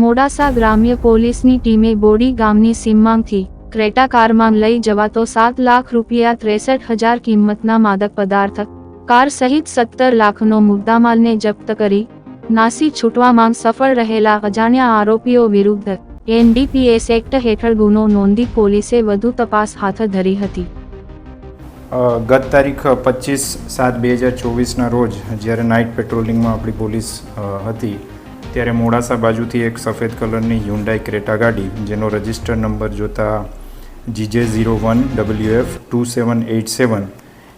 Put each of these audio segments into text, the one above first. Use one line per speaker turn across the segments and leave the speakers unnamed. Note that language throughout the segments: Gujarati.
મોડાસા ગ્રામ્ય પોલીસની ટીમે બોડી ગામની સીમમાંથી ક્રેટા કારમાં લઈ જવાતો સાત લાખ રૂપિયા ત્રેસઠ હજાર કિંમતના માદક પદાર્થ, કાર સહિત સત્તર લાખનો મુદ્દામાલને જપ્ત કરી, નાસી છૂટવામાં સફળ રહેલા અજાણ્યા આરોપીઓ વિરુદ્ધ એનડીપીએસ એક્ટ હેઠળ ગુનો નોંધી પોલીસે વધુ તપાસ હાથ ધરી હતી.
ગત તારીખ પચીસ સાત બે હજાર ચોવીસના રોજ જ્યારે નાઇટ પેટ્રોલિંગમાં આપણી પોલીસ હતી ત્યારે મોડાસા બાજુથી એક સફેદ કલરની હ્યુન્ડાઈ ક્રેટા ગાડી, જેનો રજિસ્ટર નંબર જોતા GJ zero one W F two seven eight seven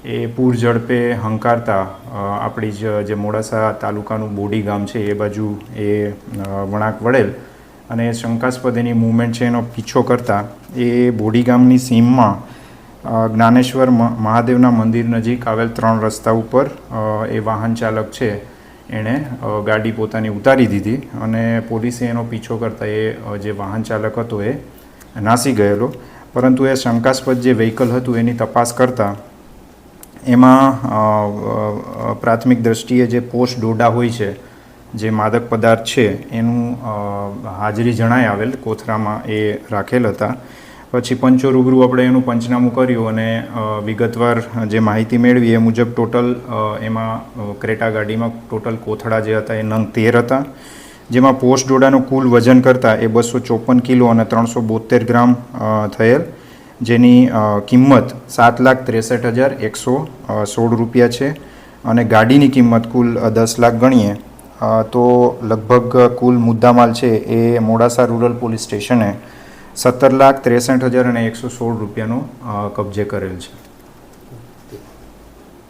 એ પૂર ઝડપે હંકારતા આપણી જ, જે મોડાસા તાલુકાનું બોડી ગામ છે, એ બાજુ એ વળાંક વળેલ અને શંકાસ્પદ એની મૂવમેન્ટ છે, એનો પીછો કરતા એ બોડી ગામની સીમમાં જ્ઞાનેશ્વર મહાદેવના મંદિર નજીક આવેલ ત્રણ રસ્તા ઉપર એ વાહન ચાલક છે. એણે ગાડી પોતાની ઉતારી દીધી અને પોલીસે એનો પીછો કરતા એ જે વાહન ચાલક હતો એ નાસી ગયેલો. પરંતુ એ શંકાસ્પદ જે વ્હીકલ હતું એની તપાસ કરતાં એમાં પ્રાથમિક દ્રષ્ટિએ જે પોસ્ટ ડોડા હોય છે, જે માદક પદાર્થ છે, એનું હાજરી જણાઈ આવેલ કોથરામાં એ રાખેલ હતા. પછી પંચો રૂબરૂ આપણે એનું પંચનામું કર્યું અને વિગતવાર જે માહિતી મેળવી એ મુજબ ટોટલ એમાં ક્રેટા ગાડીમાં ટોટલ કોથળા જે હતા એ નંગ તેર હતા, જેમાં પોસ્ટ ડોડાનું કુલ વજન કરતાં એ બસો ચોપન કિલો અને ત્રણસો બોતેર ગ્રામ થયેલ, જેની કિંમત સાત લાખ ત્રેસઠ હજાર એકસો સોળ રૂપિયા છે અને ગાડીની કિંમત કુલ દસ લાખ ગણીએ. તો લગભગ કુલ મુદ્દામાલ છે એ મોડાસા રૂરલ પોલીસ સ્ટેશને સત્તર લાખ ત્રેસઠ હજાર અને એકસો સોળ રૂપિયાનો કબજે કરેલ છે.